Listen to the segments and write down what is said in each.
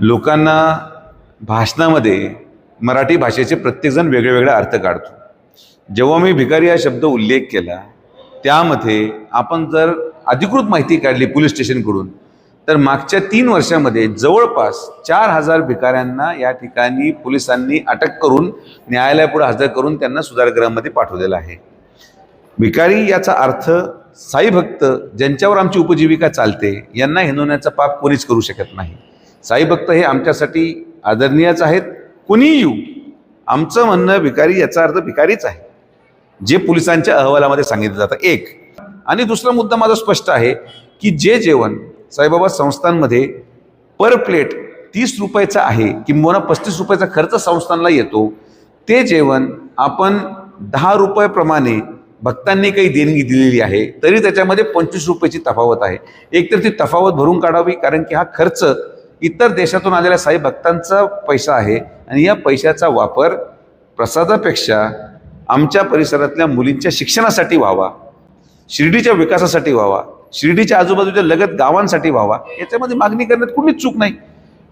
लोकांना भाषणामध्ये मराठी भाषेचे प्रत्येकजण वेगळेवेगळा अर्थ काढतो. जेव्हा मी भिकारी हा शब्द उल्लेख केला त्यामध्ये आपण जर अधिकृत माहिती काढली पोलीस स्टेशनकडून तर मागच्या तीन वर्षामध्ये जवळपास चार हजार भिकाऱ्यांना या ठिकाणी पोलिसांनी अटक करून न्यायालयापुढे हजर करून त्यांना सुधारगृहामध्ये पाठवलेलं आहे. भिकारी याचा अर्थ साई भक्त ज्यांच्यावर आमची उपजीविका चालते यांना हिनवण्याचं पाप कोणीच करू शकत नाही. साई भक्त हे आमच्यासाठी आदरणीयच आहेत. कुणीही येऊ आमचं म्हणणं भिकारी याचा अर्थ भिकारीच आहे. जे पोलिसांच्या अहवालामध्ये सांगितलं जातं. एक. आणि दुसरा मुद्दा माझा स्पष्ट आहे की जे जेवण साईबाबा संस्थांमध्ये पर प्लेट तीस रुपयाचं आहे किंबहुना पस्तीस रुपयाचा खर्च संस्थांना येतो ते जेवण आपण दहा रुपयाप्रमाणे भक्तांनी काही देणगी दिलेली आहे तरी त्याच्यामध्ये पंचवीस रुपयाची तफावत आहे. एकतर ती तफावत भरून काढावी कारण की हा खर्च इतर देशातून आलेल्या साई भक्तांचा पैसा आहे आणि या पैशाचा वापर प्रसादापेक्षा आमच्या परिसरातल्या मुलींच्या शिक्षणासाठी व्हावा शिर्डीच्या विकासासाठी व्हावा शिर्डीच्या आजूबाजूच्या लगत गावांसाठी व्हावा याच्यामध्ये मागणी करण्यात कुठलीच चूक नाही.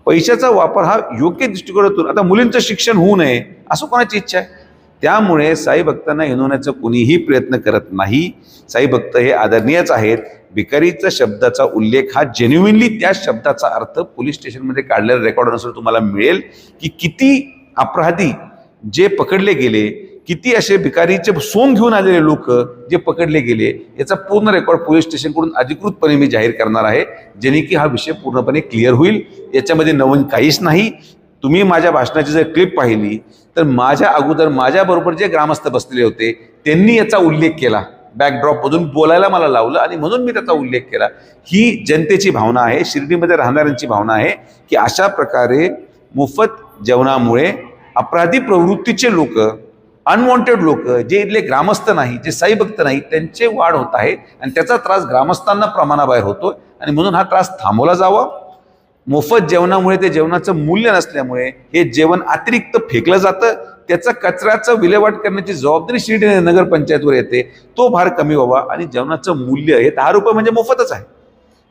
पैशाचा वापर हा योग्य दृष्टिकोनातून आता मुलींचं शिक्षण होऊ नये असं कोणाची इच्छा आहे? त्यामुळे साई भक्तांना हिनवण्याचा कुणीही प्रयत्न करत नाही. साई भक्त हे आदरणीयच आहेत. भिकारीचा शब्दाचा उल्लेख हा जेन्युइनली त्या शब्दाचा अर्थ पोलीस स्टेशनमध्ये काढलेल्या रेकॉर्डनुसार तुम्हाला मिळेल की किती अपराधी जे पकडले गेले किती असे भिकारीचे सोंग घेऊन आलेले लोक जे पकडले गेले याचा पूर्ण रेकॉर्ड पोलीस स्टेशनकडून अधिकृतपणे मी जाहीर करणार आहे. जेणे की हा विषय पूर्णपणे क्लिअर होईल. याच्यामध्ये नवीन काहीच नाही. तुम्ही माझ्या भाषणाची जर क्लिप पाहिली तर माझ्या अगोदर माझ्याबरोबर जे ग्रामस्थ बसलेले होते त्यांनी याचा उल्लेख केला. बॅकड्रॉपमधून बोलायला मला लावलं आणि म्हणून मी त्याचा उल्लेख केला. ही जनतेची भावना आहे शिर्डीमध्ये राहणाऱ्यांची भावना आहे की अशा प्रकारे मोफत जेवणामुळे अपराधी प्रवृत्तीचे लोक अनवॉन्टेड लोक जे इथले ग्रामस्थ नाही जे साई भक्त नाही त्यांचे वाढ होत आहे आणि त्याचा त्रास ग्रामस्थांना प्रमाणाबाहेर होतो आणि म्हणून हा त्रास थांबवला जावा. मोफत जेवणामुळे ते जेवणाचं मूल्य नसल्यामुळे हे जेवण अतिरिक्त फेकलं जातं. त्याचं कचऱ्याचं विल्हेवाट करण्याची जबाबदारी शिर्डी नगरपंचायतवर येते. तो भार कमी व्हावा आणि जेवणाचं मूल्य हे दहा रुपये म्हणजे मोफतच आहे.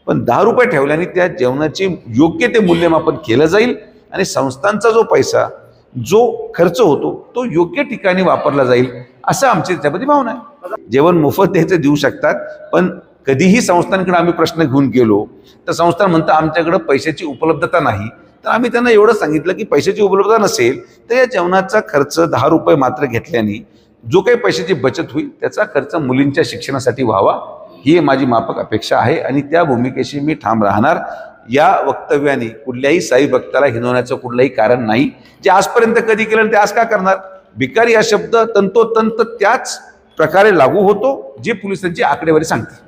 पण दहा रुपये ठेवल्याने त्या जेवणाची योग्य ते मूल्यमापन केलं जाईल आणि संस्थांचा जो पैसा जो खर्च होतो तो योग्य ठिकाणी वापरला जाईल असं आमची त्याच्यामध्ये भावना आहे. जेवण मोफत द्यायचं देऊ शकतात पण कधीही संस्थांकडे आम्ही प्रश्न घेऊन गेलो तर संस्थान म्हणतं आमच्याकडं पैशाची उपलब्धता नाही. तर आम्ही त्यांना एवढं सांगितलं की पैशाची उपलब्धता नसेल तर या जेवणाचा खर्च दहा रुपये मात्र घेतल्याने जो काही पैशाची बचत होईल त्याचा खर्च मुलींच्या शिक्षणासाठी व्हावा. ही माझी माफक अपेक्षा आहे आणि त्या भूमिकेशी मी ठाम राहणार. या वक्तव्याने कुठल्याही साई भक्ताला हिनवण्याचं कुठलंही कारण नाही. जे आजपर्यंत कधी केलं ते आज का करणार? भिकारी हा शब्द तंतोतंत त्याच प्रकारे लागू होतो जे पोलिसांची आकडेवारी सांगते